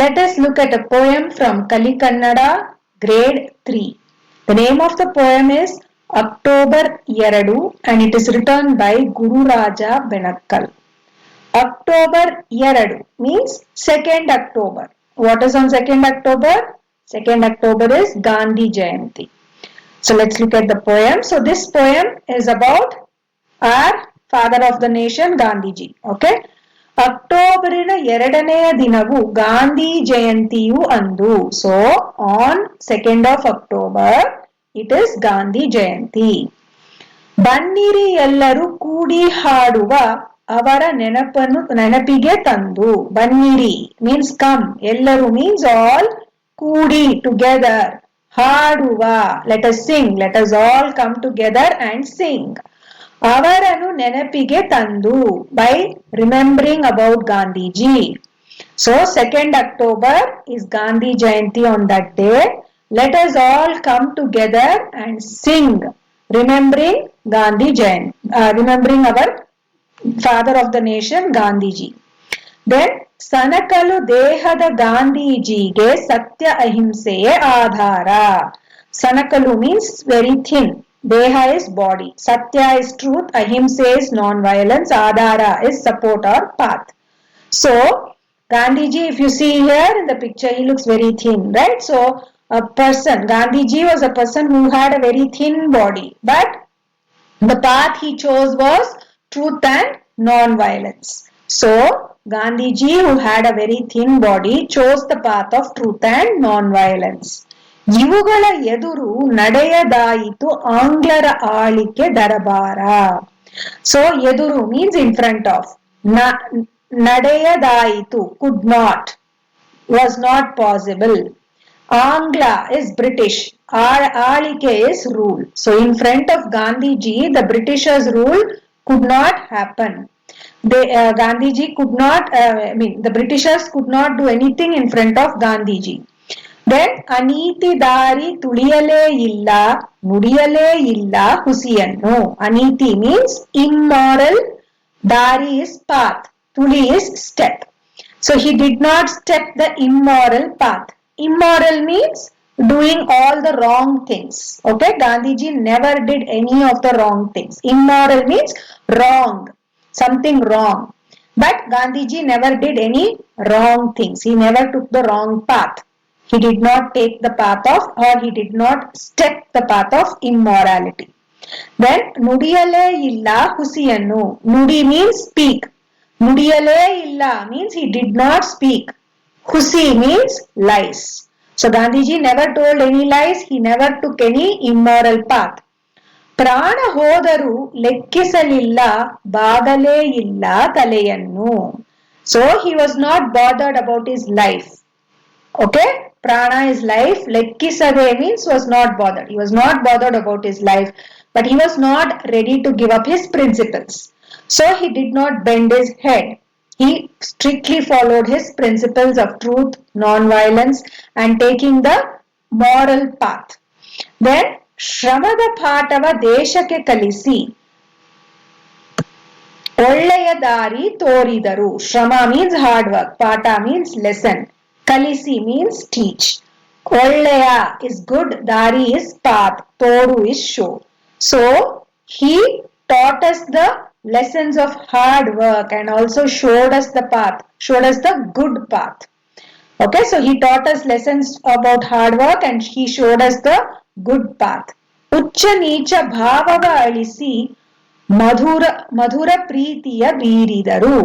Let us look at a poem from Kali Kannada, grade 3. The name of the poem is October Yeradu and it is written by Guru Raja Benakkal. October Yeradu means 2nd October. What is on 2nd October? 2nd October is Gandhi Jayanti. So let's look at the poem. So this poem is about our father of the nation Gandhiji. Okay. ಅಕ್ಟೋಬರಿನ ಎರಡನೆಯ ದಿನವು ಗಾಂಧಿ ಜಯಂತಿಯು ಅಂದು. So on second of October it is Gandhi Jayanti. ಬನ್ನಿರಿ ಎಲ್ಲರೂ ಕೂಡಿ ಹಾಡುವ ಅವರ ನೆನಪನ್ನು, ನೆನಪಿಗೆ ತಂದು. ಬನ್ನಿರಿ ಮೀನ್ಸ್ ಕಮ್ ಎಲ್ಲರೂ ಮೀನ್ಸ್ ಆಲ್ ಕೂಡಿ ಟುಗೆದರ್ ಹಾಡುವ. Let us sing let us all come together and sing ಅವರನ್ನು ನೆನಪಿಗೆ ತಂದು by remembering about Gandhiji so second October is Gandhi Jayanti on that day let us all come together and sing remembering Gandhi Jayant remembering our father of the nation Gandhiji then ಸನಕಲು ದೇಹದ ಗಾಂಧೀಜಿಗೆ ಸತ್ಯ ಅಹಿಂಸೆಯೇ ಆಧಾರ ಸನಕಲು means very thin Deha is body. Satya is truth. Ahimsa is non-violence. Adhara is support or path. So, Gandhiji, if you see here in the picture, he looks very thin, right? So, a person, Gandhiji was a person who had a very thin body. But the path he chose was truth and non-violence. So, Gandhiji, who had a very thin body, chose the path of truth and non-violence. ಇವುಗಳ ಎದುರು ನಡೆಯದಾಯಿತು ಆಂಗ್ಲರ ಆಳಿಕೆ ದರಬಾರ so ಎದುರು means in front of ನಡೆಯದಾಯಿತು could not was not possible ಆಂಗ್ಲ is British ಆಳಿಕೆ is rule so in front of Gandhiji the Britishers rule could not happen they uh, gandhiji could not uh, i mean the britishers could not do anything in front of gandhiji then ಅನೀತಿ ದಾರಿ ತುಳಿಯಲೇ ಇಲ್ಲ ನುಡಿಯಲೇ ಇಲ್ಲ ಹುಸಿಯನ್ನು ಅನೀತಿ means immoral ದಾರಿ is path ತುಳಿ is step so he did not step the immoral path immoral means doing all the wrong things okay gandhiji never did any of the wrong things immoral means wrong something wrong but gandhiji never did any wrong things he never took the wrong path he did not take the path of or he did not step the path of immorality then ನುಡಿಯಲೇ ಇಲ್ಲ ಹುಸಿಯನ್ನು ನುಡಿ means speak ನುಡಿಯಲೇ ಇಲ್ಲ means he did not speak husi means lies so gandhiji never told any lies he never took any immoral path ಪ್ರಾಣ ಹೋದರೂ ಲೆಕ್ಕಿಸಲಿಲ್ಲ ಬಾಗಲೇ ಇಲ್ಲ ತಲೆಯನ್ನು so he was not bothered about is life okay prana is life lekkisade means was not bothered he was not bothered about his life but he was not ready to give up his principles so he did not bend his head he strictly followed his principles of truth non-violence and taking the moral path then ಶ್ರಮದ ಪಾಠವ ದೇಶಕ್ಕೆ ಕಲಿಸಿ ಒಳ್ಳೆಯ ದಾರಿ ತೋರಿದರು ಶ್ರಮ means hard work ಪಾಠ means lesson ಕಲಿಸಿ means teach ಒಳ್ಳೆಯ ಇಸ್ ಗುಡ್ ದಾರಿ ಇಸ್ ಪಾತ್ ತೋರು is show so he taught us the lessons of hard work and also showed us the path showed us the good path okay so he taught us lessons about hard work and he showed us the good path ಉಚ್ಚ ನೀಚ ಭಾವವ ಅಳಿಸಿ ಮಧುರ ಮಧುರ ಪ್ರೀತಿಯ ಬೀರಿದರು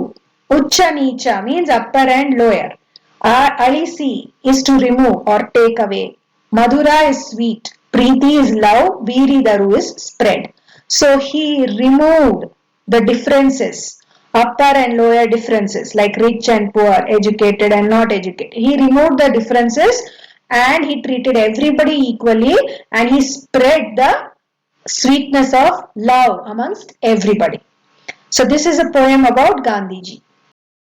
ಉಚ್ಚ ನೀಚ means upper and lower Alisi is to remove or take away. Madhura is sweet. Preeti is love. Viridaru is spread. So he removed the differences, upper and lower differences like rich and poor, educated and not educated. He removed the differences and he treated everybody equally and he spread the sweetness of love amongst everybody. So this is a poem about Gandhiji.